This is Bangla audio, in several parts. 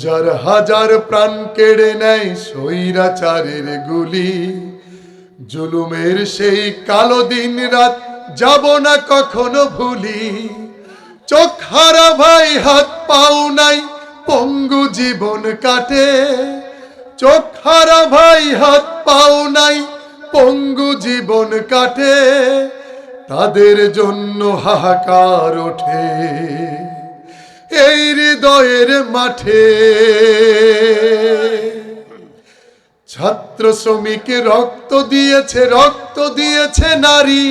হাজার হাজার প্রাণ কেড়ে নেয় স্বৈরাচারের গুলি। জুলুমের সেই কালো দিন রাত যাব না কখনো ভুলি। চোখ হারা ভাই, হাত পাও নাই, পঙ্গু জীবন কাটে। চোখ হারা ভাই, হাত পাও নাই, পঙ্গু জীবন কাটে। তাদের জন্য হাহাকার ওঠে। এই হৃদয়ের মাঠে ছাত্র শ্রমিক রক্ত দিয়েছে রক্ত দিয়েছে নারী।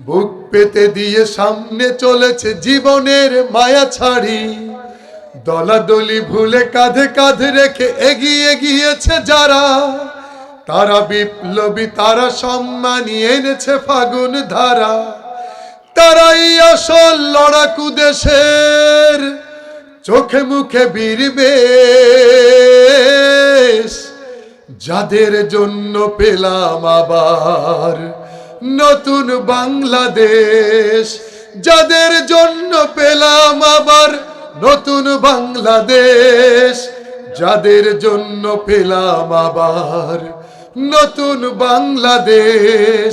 বুক পেতে দিয়ে সামনে চলেছে জীবনের মায়া ছাড়ি। দলাদলি ভুলে কাঁধে কাঁধে রেখে এগিয়ে গিয়েছে যারা। তারা বিপ্লবী, তারা সম্মানী, এনেছে ফাগুন ধারা। তারাই আসল লড়াকু দেশের চোখে মুখে বীরবে যাদের জন্য পেলাম আবার নতুন বাংলাদেশ। যাদের জন্য পেলাম আবার নতুন বাংলাদেশ। যাদের জন্য পেলাম আবার নতুন বাংলাদেশ।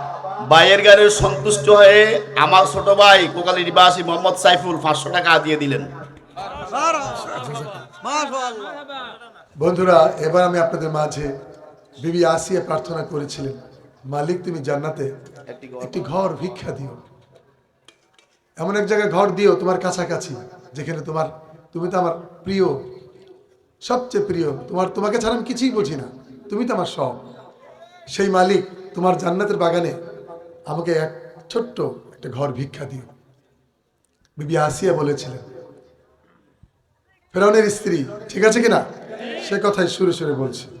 ভাইয়ের গানে সন্তুষ্ট হয়ে আমার ছোট ভাই কোকালী নিবাসী মোহাম্মদ সাইফুল পাঁচশো টাকা দিয়ে দিলেন। বন্ধুরা এবার আমি আপনাদের মাঝে বিবি আসিয়া প্রার্থনা করেছিলেন মালিক তুমি জান্নাতে একটি ঘর। ভিক্ষা দিও। এমন এক জায়গায় ঘর দিও তোমার কাছাকাছি যেখানে তোমার তুমি তো আমার প্রিয় সবচেয়ে প্রিয়। তোমার তোমাকে ছাড়া আমি কিছুই বুঝি না তুমি তো আমার সব। সেই মালিক তোমার জান্নাতের বাগানে আমাকে এক ছোট্ট একটা ঘর ভিক্ষা দিও। বিবি আসিয়া বলেছিলেন ফেরনের স্ত্রী ঠিক আছে কিনা? সে কথাই সুরে সুরে বলছে।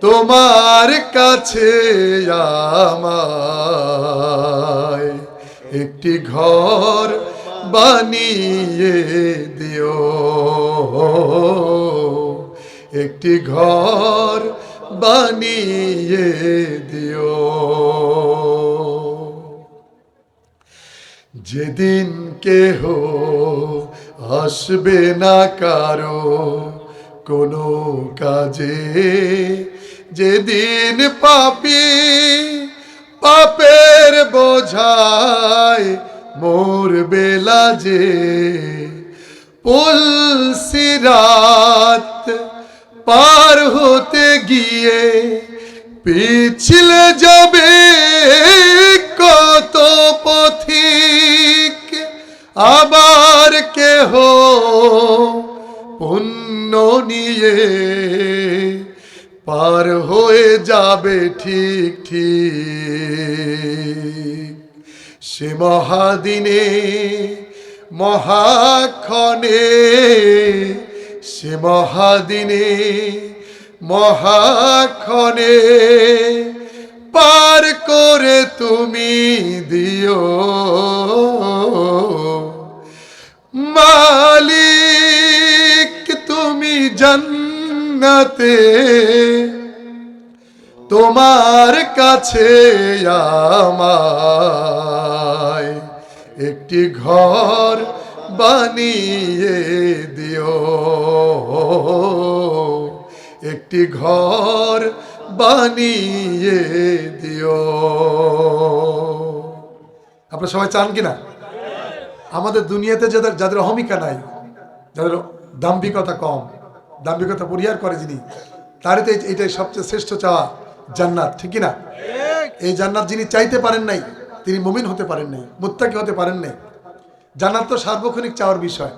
তোমার কাছে আমায় একটি ঘর বানিয়ে দিও। একটি ঘর বানিয়ে দিও। যেদিন কেহ আসবে না কারও কোনো কাজে যেদিন পাপি পাপের বোঝায় মোর বেলা যে পুলসিরাত পার হতে গিয়ে পিছলে যাবে কত পথিক, আবার কেহ পুণ্য নিয়ে পার হয়ে যাবে ঠিক ঠিক। সে মহাদিনে, মহাক্ষণে, সে মহাদিনে, মহাক্ষণে পার করে তুমি দিও। মালিক, তুমি জান্নাতে তোমার কাছে আমায় একটি ঘর বানিয়ে দিও। একটি ঘর বানিয়ে দিও। আপনারা সবাই চান কিনা? আমাদের দুনিয়াতে যাদের যাদের অহমিকা নাই, যাদের দাম্ভিকতা কম দাম্ভিকতা পরিহার করে যিনি, তারই তো এইটাই সবচেয়ে শ্রেষ্ঠ চাওয়া, জান্নাত, ঠিক না এই জান্নাত যিনি চাইতে পারেন নাই, তিনি মুমিন হতে পারেন নাই, মুত্তাকি হতে পারেন নাই। জান্নাত তো সার্বক্ষণিক চাওয়ার বিষয়।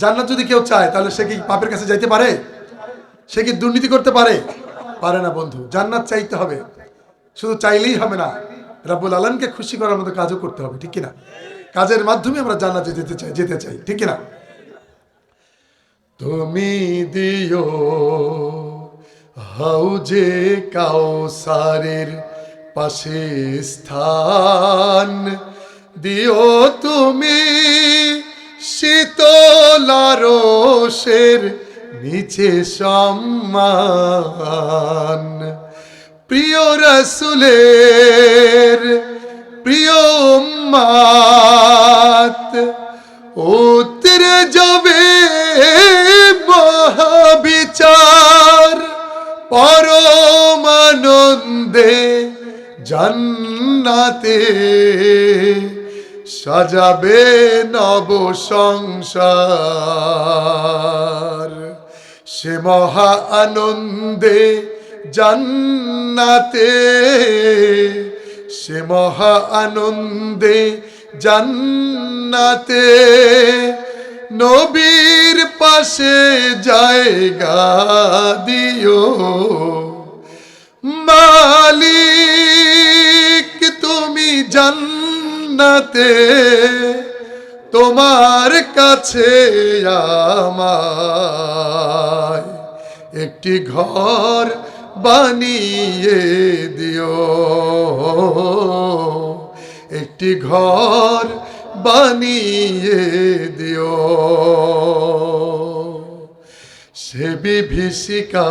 জান্নাত যদি কেউ চায়, তাহলে সে কি পাপের কাছে যাইতে পারে? সে কি দুর্নীতি করতে পারে? পারে না বন্ধু, জান্নাত চাইতে হবে। শুধু চাইলেই হবে না, রাব্বুল আলমকে খুশি করার মতো কাজও করতে হবে, ঠিক কিনা? কাজের মাধ্যমে আমরা জান্নাতে যেতে চাই যেতে চাই, ঠিক কিনা? তুমি দিও হাউজে কাউসারের পাশে স্থান। দিও তুমি শীতলারসের নিচে সম্মান। প্রিয় রসুলের প্রিয় মাত উত্তরে যাবে পরমানন্দে জান্নাতে সাজাবে নব সংসার। সে মহা আনন্দে জান্নাতে, সে মহা আনন্দে জান্নাতে নবীর পাশে জায়গা দিও। মালিক, তুমি জান্নাতে, তোমার কাছে আমায় একটি ঘর বানিয়ে দিও। একটি ঘর বানিয়ে দিও। সে বিভীষিকাময়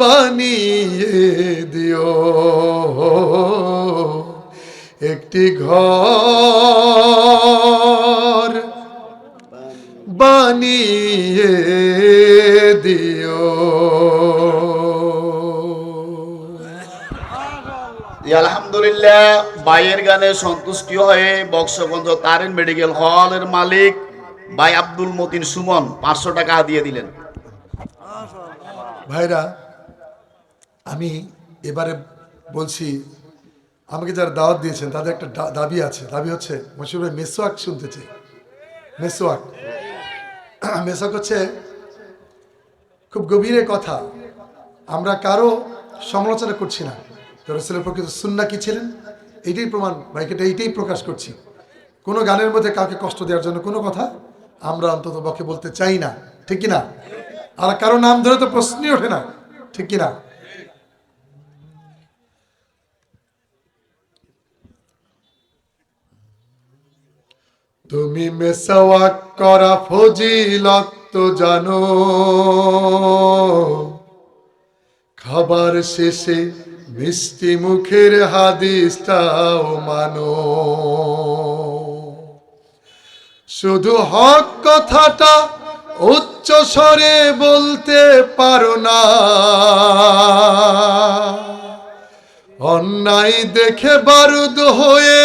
বানিয়ে দিও। একটি ঘর বানিয়ে দিও। আলহামদুলিল্লাহ ভাইয়ের গানে সন্তুষ্টি হয়ে বক্সগঞ্জ তারেন মেডিকেল হলের মালিক ভাই আব্দুল মতিন সুমন পাঁচশো টাকা দিয়ে দিলেন। ভাইরা আমি এবারে বলছি, আমাকে যারা দাওয়াত দিয়েছেন, তাদের একটা দাবি আছে। দাবি হচ্ছে, মশিউর ভাই মেসোয়াক শুনতে চাই। মেসোয়াক। মেসোয়াক হচ্ছে খুব গভীরে কথা। আমরা কারও সমালোচনা করছি না। রসুলের প্রকৃত সুন্না কি ছিলেন? এইটাই প্রমাণ, ভাইকে এইটাই প্রকাশ করছি। কোনো গানের মধ্যে কাউকে কষ্ট দেওয়ার জন্য কোনো কথা আমরা অন্তত পক্ষে বলতে চাই না। ঠিক কি না আর কারও নাম ধরে তো প্রশ্নই ওঠে না। ঠিক কি তুমি মেসাওয়াক করা ফজিলত তো জানো। খাবার শেষে মিষ্টি মুখের হাদিসটাও মানো। শুধু হক কথাটা উচ্চ স্বরে বলতে পারো না। অন্যায় দেখে বারুদ হয়ে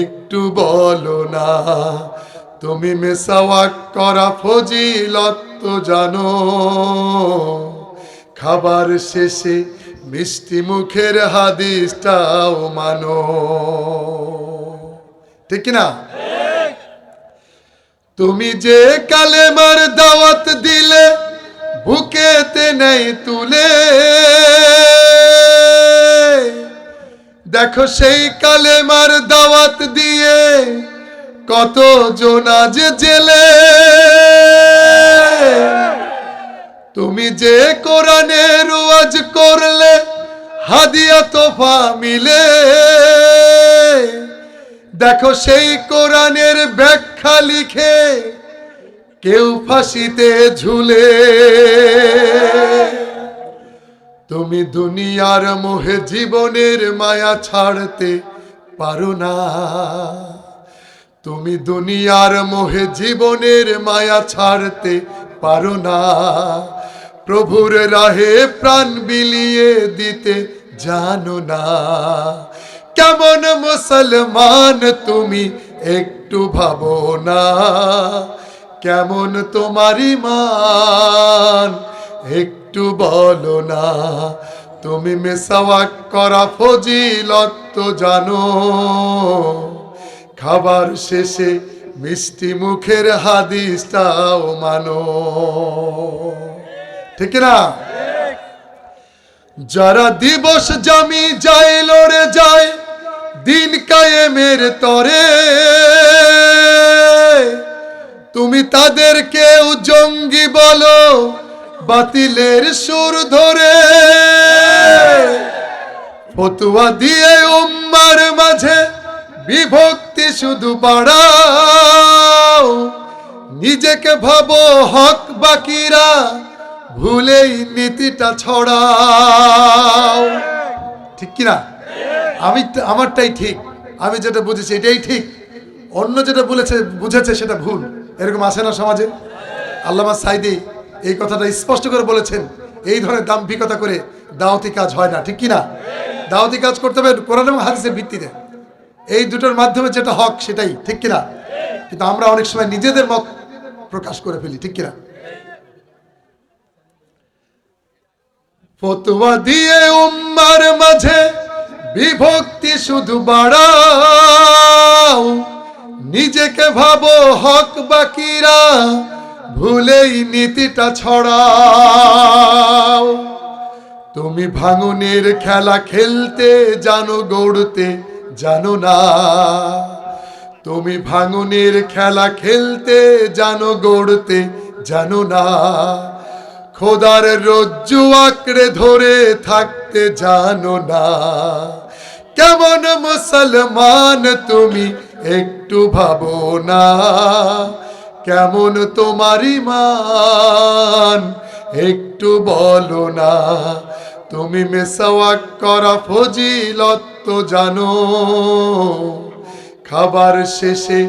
একটু বলো না, তুমি মেসাওয়াক করা ফজিলত জানো। খাবার শেষে মিষ্টি মুখের হাদিসটাও মানো। ঠিক না তুমি যে কালেমার দাওয়াত দিলে, বুকেতে নেই তুলে। দেখো সেই কালেমার দাওয়াত দিয়ে কত জোনাজ জেলে। তুমি যে কোরআনের ওয়াজ করলে, হাদিয়া তোফা মিলে। দেখো সেই কোরআনের ব্যাখ্যা লিখে কেউ ফাঁসিতে ঝুলে। তুমি দুনিয়ার মোহে জীবনের মায়া ছাড়তে পারো না। তুমি দুনিয়ার মোহে জীবনের মায়া ছাড়তে পারো না। প্রভুর রাহে প্রাণ বিলিয়ে দিতে জানো না। কেমন মুসলমান তুমি একটু ভাবো না। কেমন তোমার ইমান একটু বলো না, তুমি মেসাওয়াক করা ফজিলত তো জানো। খাবার শেষে মিষ্টি মুখের হাদিসটাও মানো। ঠিক না যারা দিবস জামি যায়, লড়ে যায়, দিন কায়েমের তরে। তুমি তাদেরকেও জঙ্গি বলো বাতিলের সুর ধরে। ফতুয়া দিয়ে উম্মার মাঝে বিভক্তি শুধু বাড়াও। নিজেকে ভাবো হক বাকিরা, ভুলেই নীতিটা ছড়াও। ঠিক কিনা? আমি আমারটাই ঠিক। আমি যেটা বুঝেছি এটাই ঠিক। অন্য যেটা বলেছে বুঝেছে সেটা ভুল। এরকম আসে না সমাজে? আল্লামা সাইদি এই কথাটা স্পষ্ট করে বলেছেন। এই ধরনের দাম্ভিকতা করে দাওয়াতি কাজ হয় না, ঠিক কি না দাওয়াতি কাজ করতে হবে কোরআন এবং হাদিসের ভিত্তিতে। এই দুটোর মাধ্যমে যেটা হক সেটাই, ঠিক কিনা? কিন্তু আমরা অনেক সময় নিজেদের মত প্রকাশ করে ফেলি, ঠিক কিনা? ফতুয়া দিয়ে উম্মার মাঝে বিভক্তি শুধু বাড়াও। নিজেকে ভাবো হক বাকিরা ভুলেই নীতিটা ছড়াও। তুমি ভাঙনের খেলা খেলতে জানো, গড়তে জানো না। তুমি ভাঙনের খেলা খেলতে জানো, গড়তে জানো না। খোদার রজ্জু আঁকড়ে ধরে থাকতে জানো না। কেমন মুসলমান তুমি একটু ভাবো না। কেমন তোমার ইমান? একটু বলো না, তুমি মেসাওয়াক করা ফজিলত তো জানো। খাবার শেষে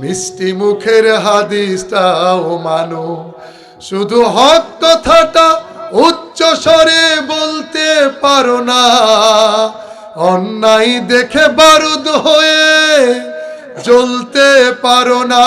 মিষ্টি মুখের হাদিসটাও মানো। শুধু হক কথাটা উচ্চ স্বরে বলতে পারো না। অন্যায় দেখে বারুদ হয়ে জ্বলতে পারো না।